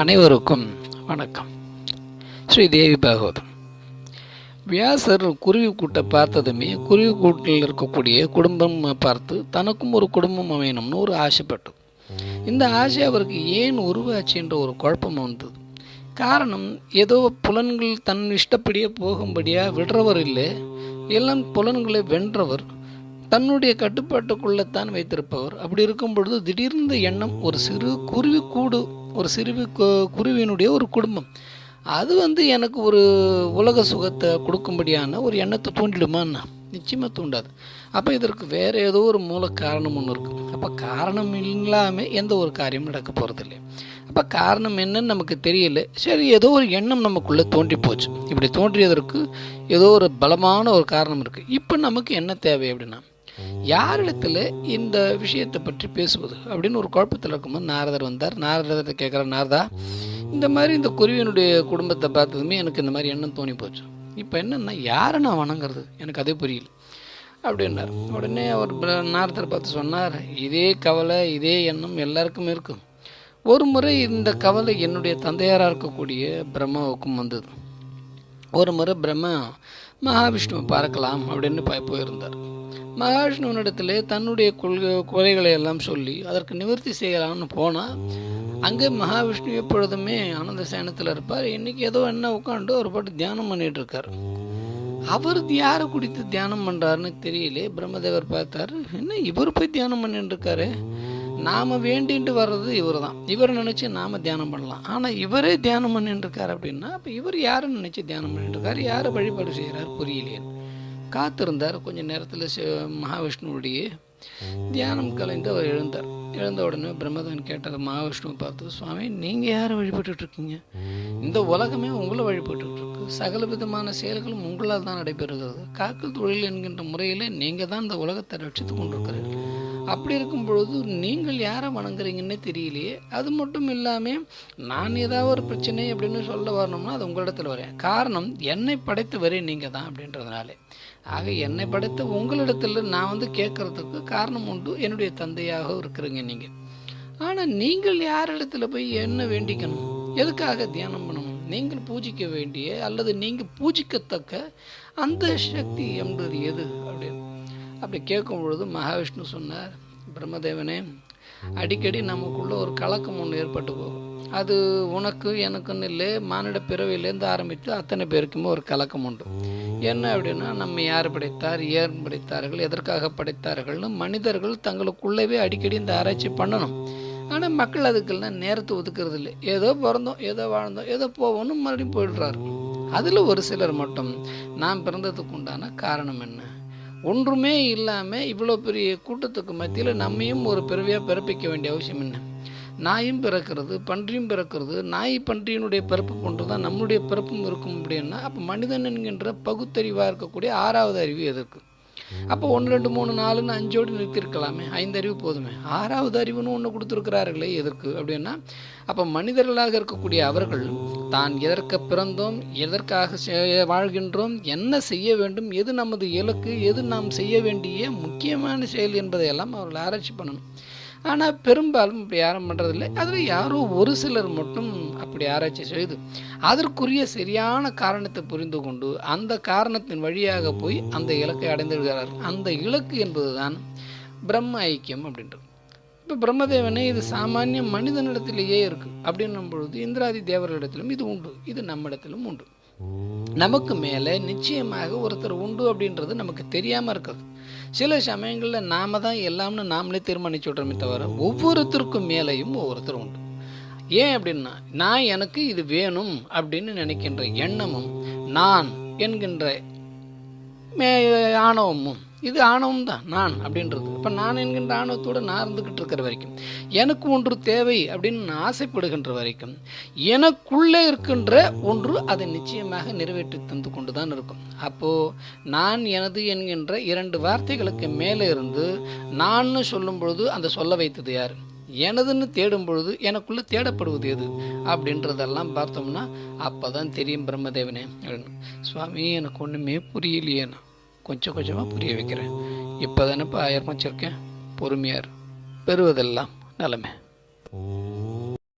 அனைவருக்கும் வணக்கம். ஸ்ரீ தேவி பாகவதம். வியாசர் குருவி கூட்டை பார்த்ததுமே குருவி கூட்டில் இருக்கக்கூடிய குடும்பம் பார்த்து தனக்கும் ஒரு குடும்பம் அமையணும்னு ஒரு ஆசைப்பட்டது இந்த ஆசை அவருக்கு ஏன் உருவாச்சுன்ற ஒரு குழப்பம் வந்தது. காரணம் ஏதோ புலன்கள் தன் இஷ்டப்படியே போகும்படியாக விடுறவர் இல்லை. எல்லாம் புலன்களை வென்றவர் தன்னுடைய கட்டுப்பாட்டுக்குள்ளே தான் வைத்திருப்பவர். அப்படி இருக்கும் பொழுது திடீர்னு இந்த எண்ணம் ஒரு சிறு குருவி கூடு ஒரு சிறுவி கு- குருவியினுடைய ஒரு குடும்பம். அது வந்து எனக்கு ஒரு உலக சுகத்தை கொடுக்கும்படியான ஒரு எண்ணத்தை தூண்டிடுமான்னா நிச்சயமாக தூண்டாது. அப்போ இதற்கு வேறு ஏதோ ஒரு மூல காரணம் ஒன்று இருக்குது அப்போ காரணம் இல்லாமல் எந்த ஒரு காரியமும் நடக்க போகிறதில்லை அப்போ காரணம் என்னன்னு நமக்கு தெரியல. சரி ஏதோ ஒரு எண்ணம் நமக்குள்ளே தோன்றி போச்சு. இப்படி தோன்றியதற்கு ஏதோ ஒரு பலமான ஒரு காரணம் இருக்குது இப்போ நமக்கு என்ன தேவை அப்படின்னா யாரிடத்துல இந்த விஷயத்தை பற்றி பேசுவது அப்படின்னு ஒரு குழப்பத்தில் இருக்கும்போது நாரதர் வந்தார். நாரதத்தை கேட்குற நாரதா இந்த மாதிரி இந்த குருவியினுடைய குடும்பத்தை பார்த்ததுமே எனக்கு இந்த மாதிரி எண்ணம் தோணி போச்சு. இப்போ என்னன்னா யாரை நான் வணங்குறது? எனக்கு அதே புரியல. அப்படின்னார். உடனே அவர் நாரதர் பார்த்து சொன்னார் இதே கவலை இதே எண்ணம் எல்லாருக்கும் இருக்கும். ஒரு முறை இந்த கவலை என்னுடைய தந்தையாராக இருக்கக்கூடிய பிரம்மாவுக்கும் வந்தது. ஒரு முறை பிரம்மா மகாவிஷ்ணுவை பார்க்கலாம் அப்படின்னு போயிருந்தார். மகாவிஷ்ணுவனிடத்திலே தன்னுடைய கொள்கை குறைகளை எல்லாம் சொல்லி அதற்கு நிவர்த்தி செய்யலாம்னு போனால் அங்கே மகாவிஷ்ணு எப்பொழுதுமே ஆனந்த சேனத்தில் இருப்பார். இன்னைக்கு ஏதோ என்ன உட்காந்து ஒரு பாட்டு தியானம் பண்ணிட்டு இருக்கார். அவர் யாரை குடித்து தியானம் பண்ணுறாருன்னு தெரியல. பிரம்மதேவர் பார்த்தாரு என்ன இவர் போய் தியானம் பண்ணிட்டு இருக்காரு? நாம வேண்டிட்டு வர்றது இவர் தான் இவர் நினச்சி நாம தியானம் பண்ணலாம். ஆனால் இவரே தியானம் பண்ணிட்டு அப்படின்னா அப்போ இவர் யாரை நினச்சி தியானம் பண்ணிட்டு யாரை வழிபாடு செய்கிறார் புரியலையே. காத்திருந்தார். கொஞ்சம் நேரத்தில் மகாவிஷ்ணுவுடைய தியானம் கலைந்து அவர் எழுந்தார். எழுந்த உடனே பிரம்மதேவன் கேட்டார் மகாவிஷ்ணுவை பார்த்து சுவாமி நீங்கள் யாரை வழிபட்டுட்டு இருக்கீங்க இந்த உலகமே உங்களை வழிபட்டுட்டு இருக்கு சகல விதமான செயல்களும் உங்களால் தான் நடைபெறுகிறது. காக்கல் தொழில் என்கின்ற முறையில் நீங்கள் தான் இந்த உலகத்தை ரட்சித்து கொண்டிருக்கிறீர்கள். அப்படி இருக்கும் பொழுது நீங்கள் யாரை வணங்குறீங்கன்னே தெரியலையே. அது மட்டும் இல்லாமல் நான் ஏதாவது ஒரு பிரச்சனை அப்படின்னு சொல்ல வரணும்னா அது உங்களிடத்தில் வரேன். காரணம் என்னை படைத்து வரேன் நீங்கள் தான் அப்படின்றதுனாலே. ஆக என்னை படைத்த உங்களிடத்தில் நான் வந்து கேட்கறதுக்கு காரணம் உண்டு. என்னுடைய தந்தையாக இருக்கிறீங்க நீங்கள் ஆனால் நீங்கள் யாரிடத்துல போய் என்ன வேண்டிக்கணும்? எதுக்காக தியானம் பண்ணணும்? நீங்கள் பூஜிக்க வேண்டிய அல்லது நீங்கள் பூஜிக்கத்தக்க அந்த சக்தி என்பது எது அப்படின்னு அப்படி கேட்கும் பொழுது மகாவிஷ்ணு சொன்னார் பிரம்மதேவனே அடிக்கடி நமக்குள்ளே ஒரு கலக்கம் ஒன்று ஏற்பட்டு போகும். அது உனக்கு எனக்குன்னு இல்லை மானிட பிறவிலேருந்து ஆரம்பித்து அத்தனை பேருக்குமே ஒரு கலக்கம் உண்டு. என்ன அப்படின்னா நம்ம யார் படைத்தார் ஏன் படைத்தார்கள் எதற்காக படைத்தார்கள்னு மனிதர்கள் தங்களுக்குள்ளவே அடிக்கடி இந்த ஆராய்ச்சி பண்ணணும். ஆனால் மக்கள் அதுக்கெல்லாம் நேரத்தை ஒதுக்கிறது இல்லை ஏதோ பிறந்தோம் ஏதோ வாழ்ந்தோம் ஏதோ போவோம்னு மறுபடியும் போயிடுறாரு அதில் ஒரு சிலர் மட்டும் நாம் பிறந்ததுக்கு உண்டான காரணம் என்ன? ஒன்றுமே இல்லாமல் இவ்வளோ பெரிய கூட்டத்துக்கு மத்தியில் நம்மையும் ஒரு பிறவியாக பிறப்பிக்க வேண்டிய அவசியம் என்ன? நாயும் பிறக்கிறது பன்றியும் பிறக்கிறது நாய் பன்றியினுடைய பிறப்பு போன்று தான் நம்முடைய பிறப்பும் இருக்கும் அப்படின்னா அப்போ மனிதன் என்கின்ற பகுத்தறிவாக இருக்கக்கூடிய ஆறாவது அறிவு எதற்கு? அப்போ ஒன்று ரெண்டு மூணு நாலுன்னு அஞ்சோடு நிறுத்திருக்கலாமே. ஐந்து அறிவு போதுமே. ஆறாவது அறிவுன்னு ஒன்று கொடுத்துருக்கிறார்களே எதற்கு அப்படின்னா அப்போ மனிதர்களாக இருக்கக்கூடிய அவர்கள் தான் எதற்கு பிறந்தோம் எதற்காக வாழ்கின்றோம் என்ன செய்ய வேண்டும் எது நமது இலக்கு எது நாம் செய்ய வேண்டிய முக்கியமான செயல் என்பதையெல்லாம் அவர்கள் ஆராய்ச்சி பண்ணணும். ஆனால் பெரும்பாலும் இப்படி யாரும் பண்ணுறதில்லை அதில் யாரோ ஒரு சிலர் மட்டும் அப்படி ஆராய்ச்சி செய்து அதற்குரிய சரியான காரணத்தை புரிந்து கொண்டு அந்த காரணத்தின் வழியாக போய் அந்த இலக்கை அடைந்துவிடுகிறார் அந்த இலக்கு என்பதுதான் பிரம்ம ஐக்கியம் அப்படின்றது. இப்போ பிரம்மதேவனே இது சாமானிய மனிதனிடத்திலேயே இருக்குது அப்படின்னும் பொழுது இந்திராதி தேவர்களிடத்திலும் இது உண்டு. இது நம்மிடத்திலும் உண்டு. நமக்கு மேலே நிச்சயமாக ஒருத்தர் உண்டு அப்படின்றது நமக்கு தெரியாமல் இருக்கிறது சில சமயங்களில் நாம தான் எல்லாம்னு நாமளே தீர்மானிச்சு விட்றோமே தவிர ஒவ்வொருத்தருக்கும் மேலேயும் ஒவ்வொருத்தர் உண்டு. ஏன் அப்படின்னா நான் எனக்கு இது வேணும் அப்படின்னு நினைக்கின்ற எண்ணமும் நான் என்கின்ற மே- ஆணவமும். இது ஆணவம் தான் நான் அப்படின்றது. இப்போ நான் என்கின்ற ஆணவத்தோடு நான் இருந்துக்கிட்டு இருக்கிற வரைக்கும். எனக்கு ஒன்று தேவை அப்படின்னு நான் ஆசைப்படுகின்ற வரைக்கும் எனக்குள்ளே இருக்கின்ற ஒன்று அதை நிச்சயமாக நிறைவேற்றி தந்து கொண்டு தான் இருக்கும். அப்போது நான் எனது என்கின்ற இரண்டு வார்த்தைகளுக்கு மேலே இருந்து நான்னு சொல்லும் பொழுது அந்த சொல்ல வைத்தது யார்? எனதுன்னு தேடும் பொழுது எனக்குள்ளே தேடப்படுவது எது? அப்படின்றதெல்லாம் பார்த்தோம்னா அப்போ தான் தெரியும் பிரம்மதேவனே சுவாமி எனக்கு ஒன்றுமே புரியலையேண்ணா கொஞ்சம் கொஞ்சமாக புரிய வைக்கிறேன். இப்போ தானேப்பா ஆயிரம் வச்சிருக்கேன் பொறுமையார் பெறுவதெல்லாம் நலமே.